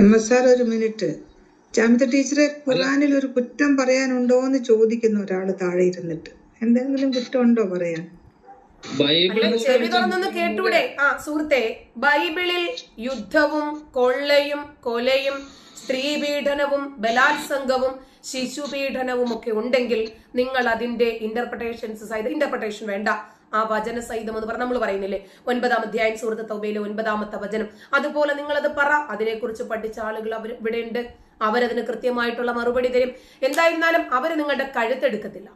M S R ഒരു minute. Jamitha ടീച്ചറെ ഖുർആാനിൽ ഒരു കുറ്റം പറയാനുണ്ടോ എന്ന് ചോദിക്കുന്ന ഒരാൾ താഴെ ഇരുന്നിട്ട്. എന്തെങ്കിലും കുറ്റം ഉണ്ടോ പറയാൻ ചെവി തുറന്നൊന്ന് കേട്ടൂടെ? ആ സുഹൃത്തെ ബൈബിളിൽ യുദ്ധവും കൊള്ളയും കൊലയും സ്ത്രീപീഡനവും ബലാത്സംഗവും ശിശുപീഡനവും ഒക്കെ ഉണ്ടെങ്കിൽ നിങ്ങൾ അതിന്റെ ഇന്റർപ്രിട്ടേഷൻസ് സഹിതം ഇന്റർപ്രിട്ടേഷൻ വേണ്ട. ആ വചന സഹിതം എന്ന് പറഞ്ഞ് നമ്മൾ പറയുന്നില്ലേ? ഒൻപതാം അധ്യായം സുഹൃത്ത് തൗബയിലെ ഒൻപതാമത്തെ വചനം. അതുപോലെ നിങ്ങൾ അത് പറ. അതിനെക്കുറിച്ച് പഠിച്ച ആളുകൾ അവർ ഇവിടെ ഉണ്ട് അവരതിന് കൃത്യമായിട്ടുള്ള മറുപടി തരും. എന്തായിരുന്നാലും അവർ നിങ്ങളുടെ കഴുത്തെടുക്കത്തില്ല.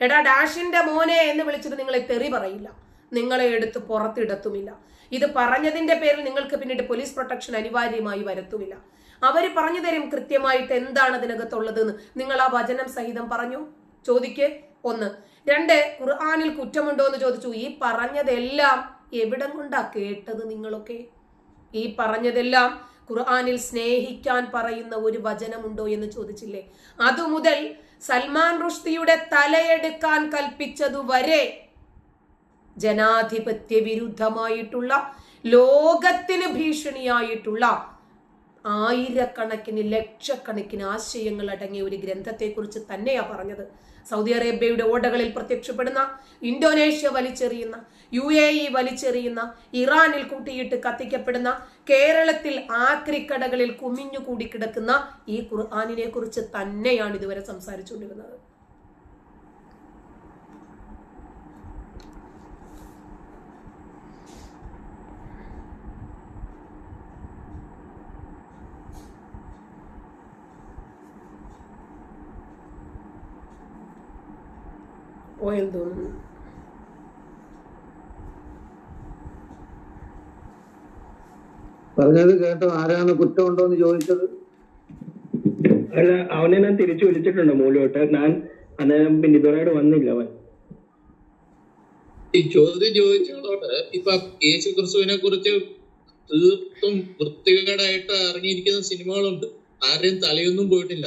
എടാ ഡാഷിന്റെ മോനെ എന്ന് വിളിച്ചിട്ട് നിങ്ങളെ തെറി പറയില്ല. നിങ്ങളെ എടുത്ത് പുറത്തിടത്തുമില്ല. ഇത് പറഞ്ഞതിന്റെ പേരിൽ നിങ്ങൾക്ക് പിന്നീട് പോലീസ് പ്രൊട്ടക്ഷൻ അനിവാര്യമായി വരത്തുമില്ല. അവർ പറഞ്ഞു തരും കൃത്യമായിട്ട് എന്താണ് അതിനകത്തുള്ളതെന്ന്. നിങ്ങൾ ആ വചനം സഹിതം പറഞ്ഞു. ചോദിക്ക്. ഒന്ന് രണ്ട് ഖുർആാനിൽ കുറ്റമുണ്ടോ എന്ന് ചോദിച്ചു. ഈ പറഞ്ഞതെല്ലാം എവിടെ കൊണ്ടാ കേട്ടത് നിങ്ങളൊക്കെ? ഈ പറഞ്ഞതെല്ലാം ഖുർആാനിൽ സ്നേഹിക്കാൻ പറയുന്ന ഒരു വചനമുണ്ടോ എന്ന് ചോദിച്ചില്ലേ? അതുമുതൽ സൽമാൻ റുഷ്ദിയുടെ തലയെടുക്കാൻ കൽപ്പിച്ചതുവരെ ജനാധിപത്യ വിരുദ്ധമായിട്ടുള്ള ലോകത്തിന് ഭീഷണിയായിട്ടുള്ള ആയിരക്കണക്കിന് ലക്ഷക്കണക്കിന് ആശയങ്ങൾ അടങ്ങിയ ഒരു ഗ്രന്ഥത്തെക്കുറിച്ച് തന്നെയാ പറഞ്ഞത്. സൗദി അറേബ്യയുടെ ഓടകളിൽ പ്രത്യക്ഷപ്പെടുന്ന ഇന്തോനേഷ്യ വലിച്ചെറിയുന്ന യു എ ഇ വലിച്ചെറിയുന്ന ഇറാനിൽ കൂട്ടിയിട്ട് കത്തിക്കപ്പെടുന്ന കേരളത്തിൽ ആക്രിക്കടകളിൽ കുമിഞ്ഞുകൂടി കിടക്കുന്ന ഈ ഖുർആാനിനെ കുറിച്ച് തന്നെയാണ് ഇതുവരെ സംസാരിച്ചുകൊണ്ടിരുന്നത്. പോയെന്ന് തോന്നുന്നു പറഞ്ഞത് കേട്ടോ ആരാണ് കുറ്റമുണ്ടോ എന്ന് ചോദിച്ചത്? അല്ല അവനെ ഞാൻ തിരിച്ചു വിളിച്ചിട്ടുണ്ട് മൂലോട്ട് ഞാൻ അന്നേരം പിന്നെ ഇതുവരെ വന്നില്ല അവൻ. ഈ ചോദ്യം ചോദിച്ചതോട് ഇപ്പൊ യേശു ക്രിസ്തുവിനെ കുറിച്ച് തീർത്തും വൃത്തികേടായിട്ട് ഇറങ്ങിയിരിക്കുന്ന സിനിമകളുണ്ട്. ആരുടെയും തലയൊന്നും പോയിട്ടില്ല.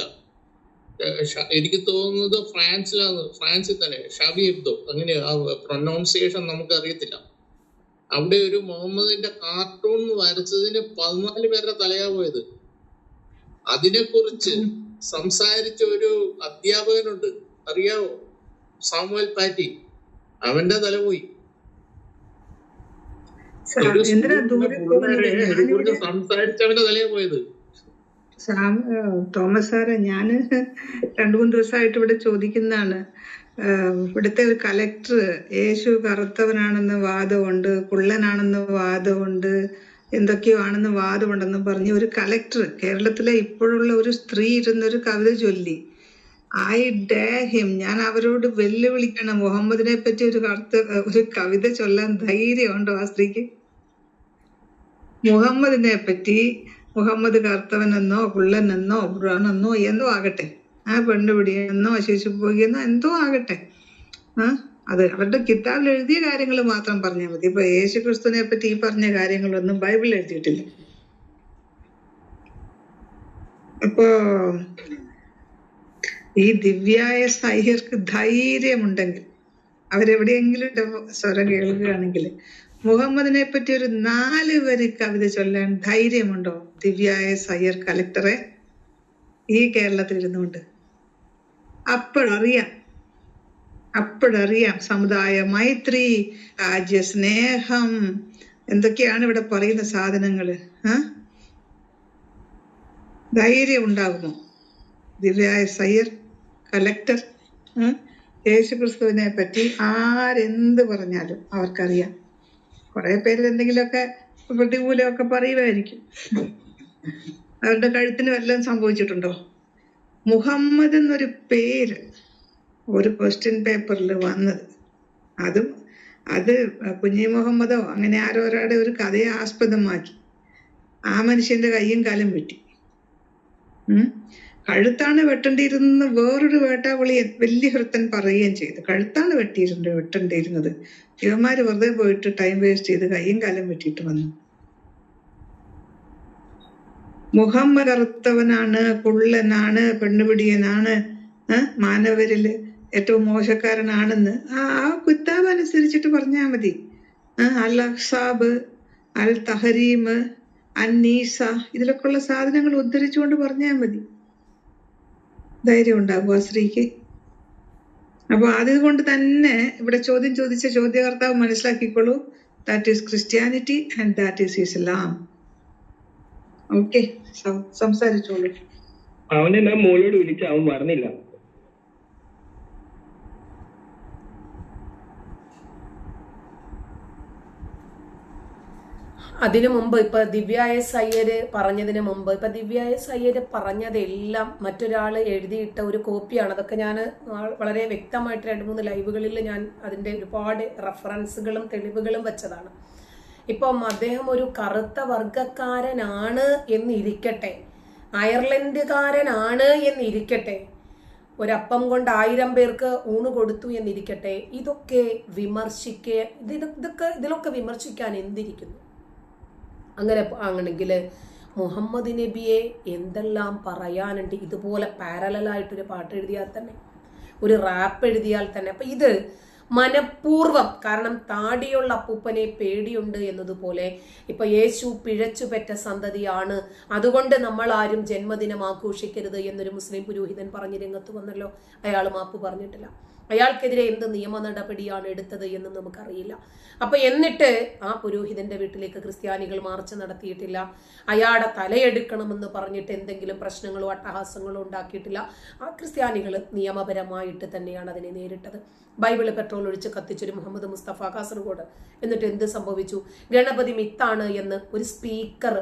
എനിക്ക് തോന്നുന്നത് ഫ്രാൻസിലാണ് ഫ്രാൻസിൽ തന്നെ ഷാബി എബ്ദോ അങ്ങനെ ആ പ്രൊനൗൺസിയേഷൻ നമുക്ക് അറിയത്തില്ല അവിടെ ഒരു മുഹമ്മദിന്റെ കാർട്ടൂൺ വരച്ചതിന് പതിനാല് പേരുടെ തലയാ പോയത്. അതിനെക്കുറിച്ച് സംസാരിച്ച ഒരു അധ്യാപകനുണ്ട് അറിയാവോ? Samuel Paty. അവന്റെ തല പോയി. സംസാരിച്ചവന്റെ തലയാ പോയത്. സാം തോമസ് സാറെ ഞാൻ രണ്ടു മൂന്ന് ദിവസമായിട്ട് ഇവിടെ ചോദിക്കുന്നതാണ്. ഇവിടുത്തെ ഒരു കലക്ടർ യേശു കറുത്തവനാണെന്ന് വാദമുണ്ട് കുള്ളനാണെന്ന് വാദമുണ്ട് എന്തൊക്കെയോ ആണെന്ന് വാദമുണ്ടെന്ന് പറഞ്ഞ് ഒരു കലക്ടർ കേരളത്തിലെ ഇപ്പോഴുള്ള ഒരു സ്ത്രീ ഇരുന്നൊരു കവിത ചൊല്ലി. I dare him. ഞാൻ അവരോട് വെല്ലുവിളിക്കണം. മുഹമ്മദിനെ പറ്റി ഒരു കറുത്ത ഒരു കവിത ചൊല്ലാൻ ധൈര്യമുണ്ടോ ആ സ്ത്രീക്ക്? മുഹമ്മദിനെ പറ്റി മുഹമ്മദ് കറുത്തവനെന്നോ കുള്ളനെന്നോ ബ്രാണെന്നോ എന്തോ ആകട്ടെ. ആ പെണ്ണുപിടിയെന്നോ ശിശുപോകിയെന്നോ എന്തോ ആകട്ടെ. ആ അത് അവരുടെ കിതാബിൽ എഴുതിയ കാര്യങ്ങൾ മാത്രം പറഞ്ഞാൽ മതി. ഇപ്പൊ യേശു ക്രിസ്തുവിനെ പറ്റി ഈ പറഞ്ഞ കാര്യങ്ങളൊന്നും ബൈബിളിൽ എഴുതിയിട്ടില്ല. അപ്പോ ഈ ദിവ്യായ സഹ്യർക്ക് ധൈര്യമുണ്ടെങ്കിൽ അവരെവിടെയെങ്കിലും സ്വരം കേൾക്കുകയാണെങ്കിൽ മുഹമ്മദിനെ പറ്റി ഒരു നാല് വരി കവിത ചൊല്ലാൻ ധൈര്യമുണ്ടോ? ദിവ്യായ സയ്യർ കലക്ടറെ. ഈ കേരളത്തിൽ ഇരുന്നുകൊണ്ട് അപ്പോഴറിയാം. അപ്പോഴറിയാം സമുദായ മൈത്രി രാജ്യ സ്നേഹം എന്തൊക്കെയാണ് ഇവിടെ പറയുന്ന സാധനങ്ങൾ ആ? ധൈര്യം ഉണ്ടാകുമോ? ദിവ്യായ സയ്യർ കലക്ടർ യേശുക്രിസ്തുവിനെ പറ്റി ആരെന്ത് പറഞ്ഞാലും അവർക്കറിയാം. കുറെ പേര് എന്തെങ്കിലുമൊക്കെ പ്രതികൂലമൊക്കെ പറയുമായിരിക്കും അവരുടെ കഴുത്തിന് വല്ലതും സംഭവിച്ചിട്ടുണ്ടോ? മുഹമ്മദ് എന്നൊരു പേര് ഒരു ക്വസ്റ്റ്യൻ പേപ്പറിൽ വന്നത്. അതും അത് കുഞ്ഞി മുഹമ്മദോ അങ്ങനെ ആരോ ഒരാടെ ഒരു കഥയെ ആസ്പദമാക്കി. ആ മനുഷ്യന്റെ കയ്യും കാലും വെട്ടി. കഴുത്താണ് വെട്ടേണ്ടിയിരുന്ന വേറൊരു വേട്ടാവിളി വലിയ ഹൃത്തൻ പറയുകയും ചെയ്തു. കഴുത്താണ് വെട്ടിയിരുന്നത് വെട്ടേണ്ടിയിരുന്നത്. ഇവന്മാര് വെറുതെ പോയിട്ട് ടൈം വേസ്റ്റ് ചെയ്ത് കയ്യും കാലം വെട്ടിയിട്ട് വന്നു. മുഹമ്മദ് അറുത്തവനാണ് കുള്ളനാണ് പെണ്ണുപിടിയനാണ് മാനവരിൽ ഏറ്റവും മോശക്കാരനാണെന്ന് ആ ആ കുത്താബ് അനുസരിച്ചിട്ട് പറഞ്ഞാൽ മതി. അൽ അഹ്സാബ് അൽ തഹരീം അന്നീസ ഇതിലൊക്കെയുള്ള സാധനങ്ങൾ ഉദ്ധരിച്ചുകൊണ്ട് പറഞ്ഞാൽ മതി. ധൈര്യം ഉണ്ടാകും ആ സ്ത്രീക്ക്. അപ്പൊ അതുകൊണ്ട് തന്നെ ഇവിടെ ചോദ്യം ചോദിച്ച ചോദ്യകർത്താവ് മനസ്സിലാക്കിക്കോളൂ. That is Christianity and that is Islam okay സംസാരിച്ചോളൂ. അവനെ ഞാൻ മോളോട് വിളിച്ച അവൻ പറഞ്ഞില്ല. അതിനു മുമ്പ് ഇപ്പൊ ദിവ്യ എസ് അയ്യര് പറഞ്ഞതിന് മുമ്പ് ഇപ്പൊ ദിവ്യ എസ് അയ്യര് പറഞ്ഞതെല്ലാം മറ്റൊരാൾ എഴുതിയിട്ട ഒരു കോപ്പിയാണ്. അതൊക്കെ ഞാൻ വളരെ വ്യക്തമായിട്ട് രണ്ട് മൂന്ന് ലൈവുകളിൽ ഞാൻ അതിന്റെ ഒരുപാട് റെഫറൻസുകളും തെളിവുകളും വെച്ചതാണ്. ഇപ്പം അദ്ദേഹം ഒരു കറുത്ത വർഗക്കാരനാണ് എന്നിരിക്കട്ടെ അയർലൻഡുകാരനാണ് എന്നിരിക്കട്ടെ ഒരപ്പം കൊണ്ട് ആയിരം പേർക്ക് ഊണ് കൊടുത്തു എന്നിരിക്കട്ടെ ഇതൊക്കെ വിമർശിക്കേ ഇത് ഇതൊക്കെ ഇതിലൊക്കെ വിമർശിക്കാൻ എന്തിരിക്കുന്നു? അങ്ങനെ ആണെങ്കിൽ മുഹമ്മദ് നബിയെ എന്തെല്ലാം പറയാനുണ്ട്? ഇതുപോലെ പാരലായിട്ടൊരു പാട്ട് എഴുതിയാൽ തന്നെ ഒരു റാപ്പ് എഴുതിയാൽ തന്നെ. അപ്പം ഇത് മനഃപൂർവം കാരണം താടിയുള്ള അപ്പൂപ്പനെ പേടിയുണ്ട് എന്നതുപോലെ ഇപ്പൊ യേശു പിഴച്ചു പെറ്റ സന്തതിയാണ്. അതുകൊണ്ട് നമ്മൾ ആരും ജന്മദിനം ആഘോഷിക്കരുത് എന്നൊരു മുസ്ലിം പുരോഹിതൻ പറഞ്ഞ് രംഗത്ത് വന്നല്ലോ. അയാൾ മാപ്പ് പറഞ്ഞിട്ടില്ല. അയാൾക്കെതിരെ എന്ത് നിയമ നടപടിയാണ് എടുത്തത് എന്ന് നമുക്കറിയില്ല. അപ്പൊ എന്നിട്ട് ആ പുരോഹിതന്റെ വീട്ടിലേക്ക് ക്രിസ്ത്യാനികൾ മാർച്ച് നടത്തിയിട്ടില്ല. അയാളുടെ തലയെടുക്കണമെന്ന് പറഞ്ഞിട്ട് എന്തെങ്കിലും പ്രശ്നങ്ങളോ അട്ടഹാസങ്ങളോ ഉണ്ടാക്കിയിട്ടില്ല. ആ ക്രിസ്ത്യാനികൾ നിയമപരമായിട്ട് തന്നെയാണ് അതിനെ നേരിട്ടത്. ബൈബിൾ പെട്രോൾ ഒഴിച്ച് കത്തിച്ചൊരു മുഹമ്മദ് മുസ്തഫ കാസർഗോഡ്. എന്നിട്ട് എന്ത് സംഭവിച്ചു? ഗണപതി മിത്താണ് എന്ന് ഒരു സ്പീക്കർ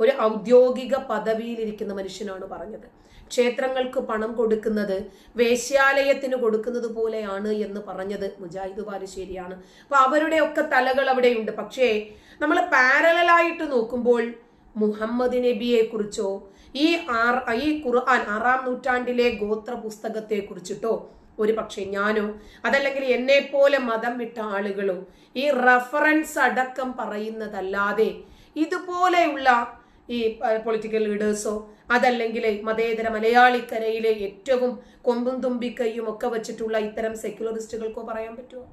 ഒരു ഔദ്യോഗിക പദവിയിലിരിക്കുന്ന മനുഷ്യനാണ് പറഞ്ഞത്. ക്ഷേത്രങ്ങൾക്ക് പണം കൊടുക്കുന്നത് വേശ്യാലയത്തിന് കൊടുക്കുന്നത് പോലെയാണ് എന്ന് പറഞ്ഞത് മുജാഹിദ് ബാലുശ്ശേരിയാണ്. അപ്പൊ അവരുടെ ഒക്കെ തലകൾ അവിടെയുണ്ട്. പക്ഷേ നമ്മൾ പാരലായിട്ട് നോക്കുമ്പോൾ മുഹമ്മദ് നബിയെ കുറിച്ചോ ഈ ആർ ഈ ഖുർആൻ ആറാം നൂറ്റാണ്ടിലെ ഗോത്ര പുസ്തകത്തെ കുറിച്ചിട്ടോ ഒരു പക്ഷേ ഞാനോ അതല്ലെങ്കിൽ എന്നെ പോലെ മതം വിട്ട ആളുകളോ ഈ റഫറൻസ് അടക്കം പറയുന്നതല്ലാതെ ഇതുപോലെയുള്ള ഈ പൊളിറ്റിക്കൽ ലീഡേഴ്സോ അതല്ലെങ്കിൽ മതേതര മലയാളിക്കരയിലെ ഏറ്റവും കൊമ്പും തുമ്പിക്കൈയും ഒക്കെ വെച്ചിട്ടുള്ള ഇത്തരം സെക്യുലറിസ്റ്റുകൾക്കോ പറയാൻ പറ്റുമോ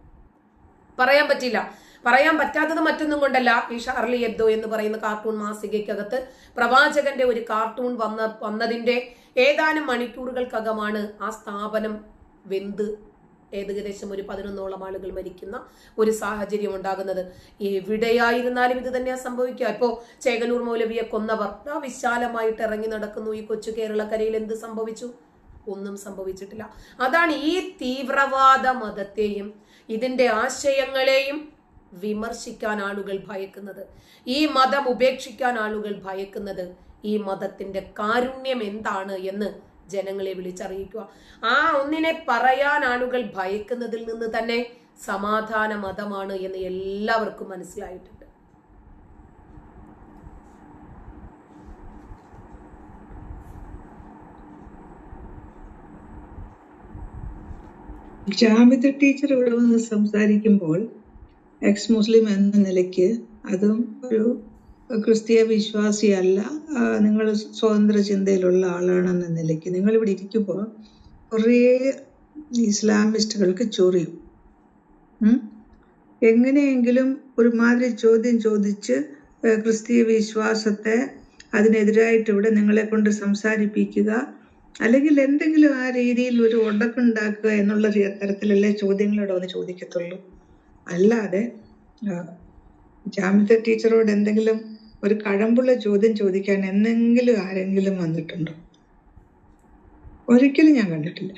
പറയാൻ പറ്റില്ല. പറയാൻ പറ്റാത്തത് മറ്റൊന്നും കൊണ്ടല്ല ഈ ഷാർലി എബ്ദോ എന്ന് പറയുന്ന കാർട്ടൂൺ മാസികയ്ക്കകത്ത് പ്രവാചകന്റെ ഒരു കാർട്ടൂൺ വന്ന വന്നതിന്റെ ഏതാനും മണിക്കൂറുകൾക്കകമാണ് ആ സ്ഥാപനം വെന്ത് ഏകദേശം ഒരു പതിനൊന്നോളം ആളുകൾ മരിക്കുന്ന ഒരു സാഹചര്യം ഉണ്ടാകുന്നത്. എവിടെയായിരുന്നാലും ഇത് തന്നെയാണ് സംഭവിക്കുക. ഇപ്പോ ചേകനൂർ മൗലവിയെ കൊന്നവർ. ആ വിശാലമായിട്ട് ഇറങ്ങി നടക്കുന്നു ഈ കൊച്ചു കേരളക്കരയിൽ. എന്ത് സംഭവിച്ചു? ഒന്നും സംഭവിച്ചിട്ടില്ല. അതാണ് ഈ തീവ്രവാദ മതത്തെയും ഇതിന്റെ ആശയങ്ങളെയും വിമർശിക്കാൻ ആളുകൾ ഭയക്കുന്നത്. ഈ മതം ഉപേക്ഷിക്കാൻ ആളുകൾ ഭയക്കുന്നത് ഈ മതത്തിന്റെ കാരുണ്യം എന്താണ് എന്ന് ജനങ്ങളെ വിളിച്ചറിയിക്കുക. ആ ഒന്നിനെ പറയാൻ ആളുകൾ ഭയക്കുന്നതിൽ നിന്ന് തന്നെ സമാധാന മതമാണ് എന്ന് എല്ലാവർക്കും മനസ്സിലായിട്ടുണ്ട്. ജാമിത ടീച്ചർ ഇവിടെ വന്ന് സംസാരിക്കുമ്പോൾ എക്സ് മുസ്ലിം എന്ന നിലയ്ക്ക് അതും ഒരു ക്രിസ്തീയ വിശ്വാസിയല്ല. നിങ്ങൾ സ്വതന്ത്ര ചിന്തയിലുള്ള ആളാണെന്ന നിലയ്ക്ക് നിങ്ങൾ ഇവിടെ ഇരിക്കുമ്പോൾ കുറേ ഇസ്ലാമിസ്റ്റുകൾക്ക് ചൊറിയും എങ്ങനെയെങ്കിലും ഒരുമാതിരി ചോദ്യം ചോദിച്ച് ക്രിസ്തീയ വിശ്വാസത്തെ അതിനെതിരായിട്ട് ഇവിടെ നിങ്ങളെ കൊണ്ട് സംസാരിപ്പിക്കുക അല്ലെങ്കിൽ എന്തെങ്കിലും ആ രീതിയിൽ ഒരു ഉടക്കുണ്ടാക്കുക എന്നുള്ള തരത്തിലല്ലേ ചോദ്യങ്ങളോട് വന്ന് ചോദിക്കത്തുള്ളൂ. അല്ലാതെ ജാമിത ടീച്ചറോട് എന്തെങ്കിലും ഒരു കഴമ്പുള്ള ചോദ്യം ചോദിക്കാൻ എന്നെങ്കിലും ആരെങ്കിലും വന്നിട്ടുണ്ടോ? ഒരിക്കലും ഞാൻ കണ്ടിട്ടില്ല.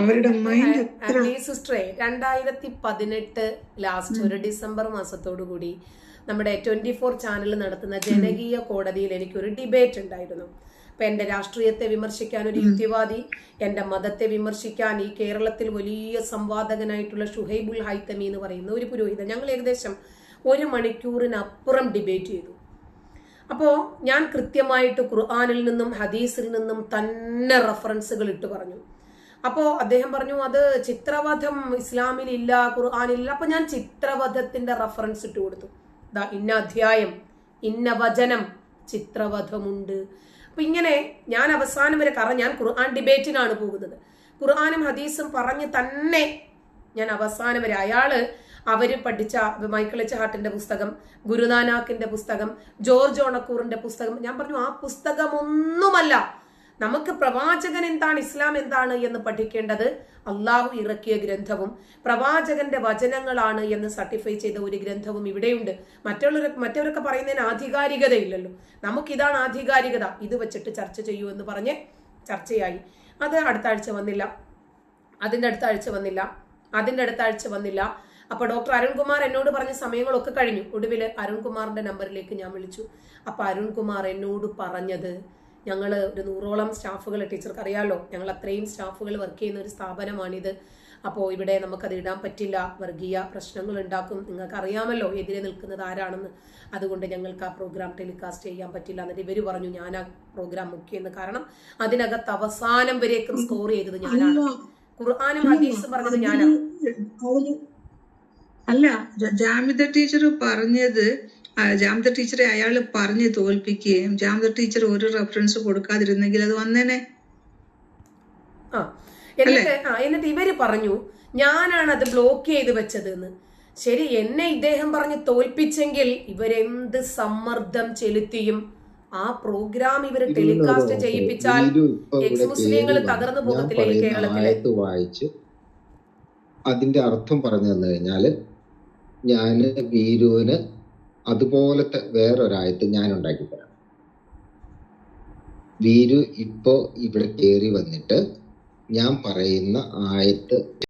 അവരുടെ മൈൻഡ് സിസ്റ്ററെ രണ്ടായിരത്തി പതിനെട്ട് ലാസ്റ്റ് ഒരു ഡിസംബർ മാസത്തോടു കൂടി നമ്മുടെ ട്വന്റി ഫോർ ചാനൽ നടത്തുന്ന ജനകീയ കോടതിയിൽ എനിക്കൊരു ഡിബേറ്റ് ഉണ്ടായിരുന്നു. അപ്പൊ എന്റെ രാഷ്ട്രീയത്തെ വിമർശിക്കാൻ ഒരു യുക്തിവാദി എന്റെ മതത്തെ വിമർശിക്കാൻ ഈ കേരളത്തിൽ വലിയ സംവാദകനായിട്ടുള്ള ഷുഹൈബുൽ ഹൈത്തമി എന്ന് പറയുന്ന ഒരു പുരോഹിതൻ ഞങ്ങൾ ഏകദേശം ഒരു മണിക്കൂറിനപ്പുറം ഡിബേറ്റ് ചെയ്തു. അപ്പോൾ ഞാൻ കൃത്യമായിട്ട് ഖുർആാനിൽ നിന്നും ഹദീസിൽ നിന്നും തന്നെ റെഫറൻസുകൾ ഇട്ട് പറഞ്ഞു. അപ്പോൾ അദ്ദേഹം പറഞ്ഞു അത് ചിത്രവധം ഇസ്ലാമിൽ ഇല്ല ഖുർആാനില്ല അപ്പോൾ ഞാൻ ചിത്രവധത്തിന്റെ റെഫറൻസ് ഇട്ട് കൊടുത്തു. ദാ ഇന്ന അധ്യായം ഇന്ന വചനം ചിത്രവധമുണ്ട്. അപ്പം ഇങ്ങനെ ഞാൻ അവസാനം വരെ കാരണം ഞാൻ ഖുർആൻ ഡിബേറ്റിനാണ് പോകുന്നത്. ഖുർആാനും ഹദീസും പറഞ്ഞ് തന്നെ ഞാൻ അവസാനം വരെ അയാൾ അവർ പഠിച്ച മൈക്കിൾ എച്ച് ഹാർട്ടിന്റെ പുസ്തകം ഗുരുനാനാക്കിന്റെ പുസ്തകം ജോർജ് ഓണക്കൂറിന്റെ പുസ്തകം. ഞാൻ പറഞ്ഞു ആ പുസ്തകമൊന്നുമല്ല. നമുക്ക് പ്രവാചകൻ എന്താണ് ഇസ്ലാം എന്താണ് എന്ന് പഠിക്കേണ്ടത് അള്ളാഹു ഇറക്കിയ ഗ്രന്ഥവും പ്രവാചകന്റെ വചനങ്ങളാണ് എന്ന് സർട്ടിഫൈ ചെയ്ത ഒരു ഗ്രന്ഥവും ഇവിടെയുണ്ട്. മറ്റുള്ളവർ മറ്റവരൊക്കെ പറയുന്നതിന് ആധികാരികതയില്ലല്ലോ. നമുക്കിതാണ് ആധികാരികത. ഇത് വെച്ചിട്ട് ചർച്ച ചെയ്യൂ എന്ന് പറഞ്ഞ് ചർച്ചയായി. അത് അടുത്ത ആഴ്ച വന്നില്ല. അതിന്റെ അടുത്ത ആഴ്ച വന്നില്ല. അതിന്റെ അടുത്ത ആഴ്ച വന്നില്ല. അപ്പൊ ഡോക്ടർ അരുൺകുമാർ എന്നോട് പറഞ്ഞ സമയങ്ങളൊക്കെ കഴിഞ്ഞു. ഒടുവിൽ അരുൺകുമാറിന്റെ നമ്പറിലേക്ക് ഞാൻ വിളിച്ചു. അപ്പൊ അരുൺകുമാർ എന്നോട് പറഞ്ഞത് ഞങ്ങൾ ഒരു നൂറോളം സ്റ്റാഫുകൾ ടീച്ചർക്ക് അറിയാലോ ഞങ്ങൾ അത്രയും സ്റ്റാഫുകൾ വർക്ക് ചെയ്യുന്ന ഒരു സ്ഥാപനമാണിത്. അപ്പോൾ ഇവിടെ നമുക്കത് ഇടാൻ പറ്റില്ല വർഗീയ പ്രശ്നങ്ങൾ ഉണ്ടാക്കും. നിങ്ങൾക്ക് അറിയാമല്ലോ എതിരെ നിൽക്കുന്നത് ആരാണെന്ന്. അതുകൊണ്ട് ഞങ്ങൾക്ക് ആ പ്രോഗ്രാം ടെലികാസ്റ്റ് ചെയ്യാൻ പറ്റില്ല എന്നിട്ട് ഇവർ പറഞ്ഞു ഞാൻ ആ പ്രോഗ്രാം മുക്കിയെന്ന് കാരണം അതിനകത്ത് അവസാനം വരെയൊക്കെ സ്കോർ ചെയ്തത് ഞാനാണ്. ഖുർആാനും ഹദീസും പറഞ്ഞത് ഞാനാണ്. അല്ല ജാമിത ജാമിദ ടീച്ചർ പറഞ്ഞത് ജാമിത ജാമിദ ടീച്ചറെ അയാൾ പറഞ്ഞ് തോൽപ്പിക്കുകയും ജാമിത ടീച്ചർ ഒരു റെഫറൻസ് കൊടുക്കാതിരുന്നെങ്കിൽ അത് വന്നേനെ. ആ എന്നിട്ട് എന്നിട്ട് ഇവർ പറഞ്ഞു ഞാനാണ് അത് ബ്ലോക്ക് ചെയ്ത് വെച്ചത് എന്ന് ശരി എന്നെ ഇദ്ദേഹം പറഞ്ഞ് തോൽപ്പിച്ചെങ്കിൽ ഇവരെന്ത് സമ്മർദ്ദം ചെലുത്തിയും ആ പ്രോഗ്രാം ഇവർ ടെലികാസ്റ്റ് ചെയ്യിപ്പിച്ചാൽ എക്സ് മുസ്ലിങ്ങൾ തകർന്നു പോകത്തില്ലേ ആയത്ത് വായിച്ച് അതിന്റെ അർത്ഥം പറഞ്ഞു തന്നു കഴിഞ്ഞാൽ ഞാൻ വീരുവിന് അതുപോലത്തെ വേറൊരായത്ത് ഞാൻ ഉണ്ടാക്കി തരാം വീരു ഇപ്പോ ഇവിടെ കേറി വന്നിട്ട് ഞാൻ പറയുന്ന ആയത്ത്